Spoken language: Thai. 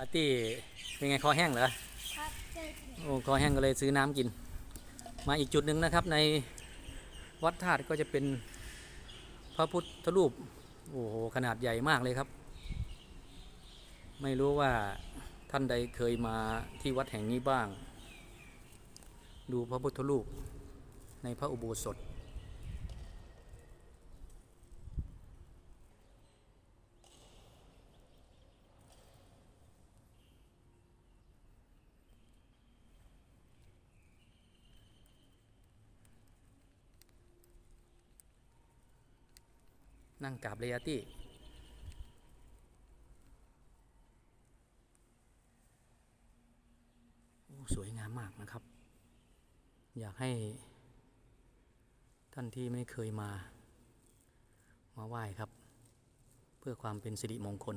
อาร์ตี้เป็นไงคอแห้งเหรอครับเจอโอ้คอแห้งก็เลยซื้อน้ำกิน มาอีกจุดหนึ่งนะครับ ในวัดธาตุก็จะเป็นพระพุทธรูปโอ้โหขนาดใหญ่มากเลยครับ ไม่รู้ว่าท่านใดเคยมาที่วัดแห่งนี้บ้าง ดูพระพุทธรูปในพระอุโบสถ นั่งกราบเลยอาตี้โอ้สวยงามมากนะครับ อยากให้ท่านที่ไม่เคยมา มาไหว้ครับ เพื่อความเป็นสิริมงคล